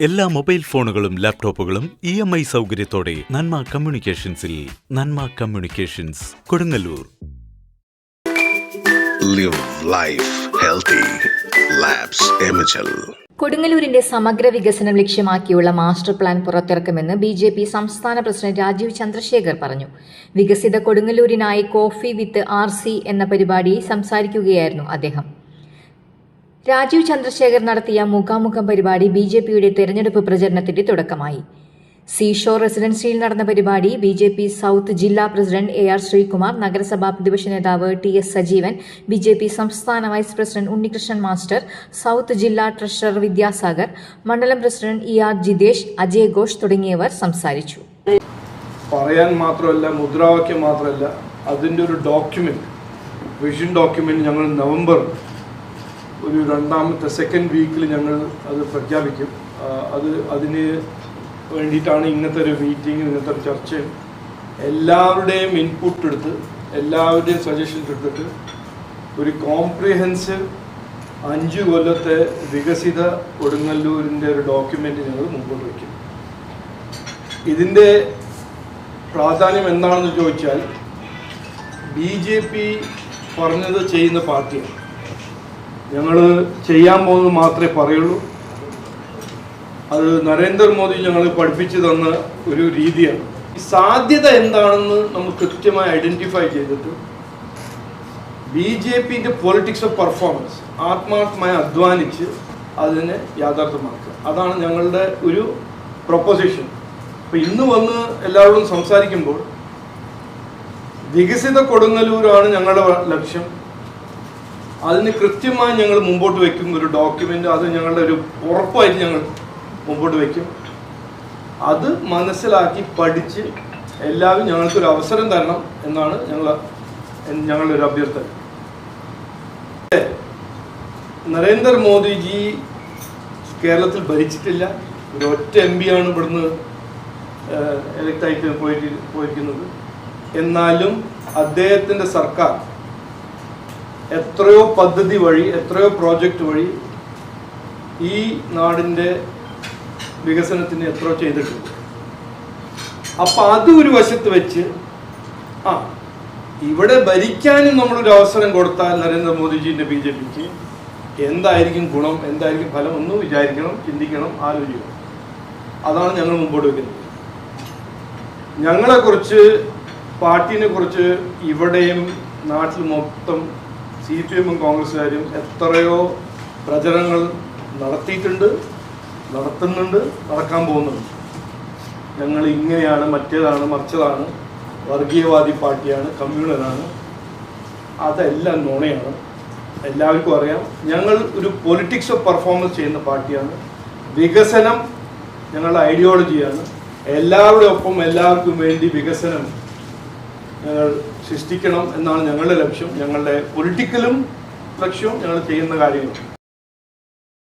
എല്ലാ മൊബൈൽ ഫോണുകളും ലാപ്ടോപ്പുകളും ഇ എം ഐ സൗകര്യത്തോടെ Nanma കമ്മ്യൂണിക്കേഷൻസിൽ Nanma communications Kodungallur. Live life healthy. കൊടുങ്ങല്ലൂരിന്റെ സമഗ്ര വികസനം ലക്ഷ്യമാക്കിയുള്ള മാസ്റ്റർ പ്ലാൻ പുറത്തിറക്കുമെന്ന് ബി ജെ പി സംസ്ഥാന പ്രസിഡന്റ് രാജീവ് ചന്ദ്രശേഖർ പറഞ്ഞു. വികസിത കൊടുങ്ങല്ലൂരിനായി കോഫി വിത്ത് ആർ സി എന്ന പരിപാടിയിൽ സംസാരിക്കുകയായിരുന്നു അദ്ദേഹം. രാജീവ് ചന്ദ്രശേഖർ നടത്തിയ മുഖാമുഖം പരിപാടി ബി ജെ പിയുടെ തെരഞ്ഞെടുപ്പ് പ്രചരണത്തിന്റെ തുടക്കമായി. സീഷോർ റെസിഡൻസിയിൽ നടന്ന പരിപാടി ബി ജെ പി സൌത്ത് ജില്ലാ പ്രസിഡന്റ് എ ആർ ശ്രീകുമാർ നഗരസഭാ പ്രതിപക്ഷ നേതാവ് T S Sajeevan B J P സംസ്ഥാന vice president Unnikrishnan master south ജില്ലാ ട്രഷറർ വിദ്യാസാഗർ മണ്ഡലം president E R Jithesh Ajay Ghosh തുടങ്ങിയവർ സംസാരിച്ചു. പറയാൻ മാത്രമല്ല മുദ്രാവാക്യം മാത്രമല്ല അതിന്റെ ഒരു ഡോക്യുമെന്റ് വിഷൻ ഡോക്യുമെന്റ് ഞങ്ങൾ നവംബർ ഒരു രണ്ടാമത്തെ സെക്കൻഡ് വീക്കിൽ ഞങ്ങൾ അത് പ്രഖ്യാപിക്കും. അത് അതിന് വേണ്ടിയിട്ടാണ് ഇങ്ങനത്തെ ഒരു മീറ്റിംഗ് ഇന്നത്തെ ഒരു ചർച്ചയും എല്ലാവരുടെയും ഇൻപുട്ട് എടുത്ത് എല്ലാവരുടെയും സജഷൻസ് എടുത്തിട്ട് ഒരു കോംപ്രിഹെൻസീവ് അഞ്ച് കൊല്ലത്തെ വികസിത കൊടുങ്ങല്ലൂരിന്റെ ഒരു ഡോക്യുമെന്റ് ഞങ്ങൾ മുമ്പോട്ട് വയ്ക്കും. ഇതിന്റെ പ്രാധാന്യം എന്താണെന്ന് ചോദിച്ചാൽ ബി ജെ പി പറഞ്ഞത് ചെയ്യുന്ന പാർട്ടിയാണ്. ഞങ്ങൾ ചെയ്യാൻ പോകുന്നത് മാത്രമേ പറയുള്ളൂ. അത് നരേന്ദ്രമോദി ഞങ്ങൾ പഠിപ്പിച്ചു തന്ന ഒരു രീതിയാണ്. ഈ സാധ്യത എന്താണെന്ന് നമ്മൾ കൃത്യമായി ഐഡന്റിഫൈ ചെയ്തിട്ട് ബി ജെ പിന്റെ പൊളിറ്റിക്സ് ഓഫ് പെർഫോമൻസ് ആത്മാർത്ഥമായി അധ്വാനിച്ച് അതിനെ യാഥാർത്ഥ്യമാക്കുക. അതാണ് ഞങ്ങളുടെ ഒരു പ്രൊപ്പോസിഷൻ അപ്പൊ ഇന്ന് വന്ന് എല്ലാവരോടും സംസാരിക്കുമ്പോൾ വികസിത കൊടുങ്ങല്ലൂരാണ് ഞങ്ങളുടെ ലക്ഷ്യം. അതിന് കൃത്യമായി ഞങ്ങൾ മുമ്പോട്ട് വയ്ക്കും ഒരു ഡോക്യുമെന്റ് അത് ഞങ്ങളുടെ ഒരു ഉറപ്പായിട്ട് ഞങ്ങൾ മുമ്പോട്ട് വെക്കും. അത് മനസ്സിലാക്കി പഠിച്ച് എല്ലാവരും ഞങ്ങൾക്കൊരു അവസരം തരണം എന്നാണ് ഞങ്ങൾ ഞങ്ങളുടെ ഒരു അഭ്യർത്ഥന. നരേന്ദ്രമോദിജി കേരളത്തിൽ ഭരിച്ചിട്ടില്ല. ഒരു ഒറ്റ എം ആണ് ഇവിടുന്ന് എലക്ട് ആയിട്ട് പോയിട്ട് പോയിരിക്കുന്നത്. എന്നാലും അദ്ദേഹത്തിന്റെ സർക്കാർ എത്രയോ പദ്ധതി വഴി എത്രയോ പ്രോജക്റ്റ് വഴി ഈ നാടിന്റെ വികസനത്തിന് എത്രയോ ചെയ്തിട്ടുണ്ട്. അപ്പം അത് ഒരു വശത്ത് വെച്ച് ആ ഇവിടെ ഭരിക്കാനും നമ്മളൊരു അവസരം കൊടുത്താൽ നരേന്ദ്രമോദിജീന്റെ ബി ജെ പിക്ക് എന്തായിരിക്കും ഗുണം എന്തായിരിക്കും ഫലം ഒന്ന് വിചാരിക്കണം ചിന്തിക്കണം ആലോചിക്കണം. അതാണ് ഞങ്ങൾ മുമ്പോട്ട് വെക്കുന്നത്. ഞങ്ങളെക്കുറിച്ച് പാർട്ടിനെ കുറിച്ച് ഇവിടെയും നാട്ടിൽ മൊത്തം സി പി എമ്മും കോൺഗ്രസ്സുകാരും എത്രയോ പ്രചരണങ്ങൾ നടത്തിയിട്ടുണ്ട് നടത്തുന്നുണ്ട് നടക്കാൻ പോകുന്നുണ്ട്. ഞങ്ങൾ ഇങ്ങനെയാണ് മറ്റേതാണ് മറിച്ചതാണ് വർഗീയവാദി പാർട്ടിയാണ് കമ്മ്യൂണലാണ്. അതെല്ലാം നുണയാണ്. എല്ലാവർക്കും അറിയാം. ഞങ്ങൾ ഒരു പൊളിറ്റിക്സ് ഓഫ് പെർഫോമൻസ് ചെയ്യുന്ന പാർട്ടിയാണ്. വികസനം ഞങ്ങളുടെ ഐഡിയോളജിയാണ് എല്ലാവരുടെ ഒപ്പം എല്ലാവർക്കും വേണ്ടി വികസനം ഞങ്ങൾ സൃഷ്ടിക്കണം എന്നാണ് ഞങ്ങളുടെ ലക്ഷ്യം. ഞങ്ങളുടെ പൊളിറ്റിക്കലും ലക്ഷ്യവും ഞങ്ങൾ ചെയ്യുന്ന കാര്യങ്ങൾ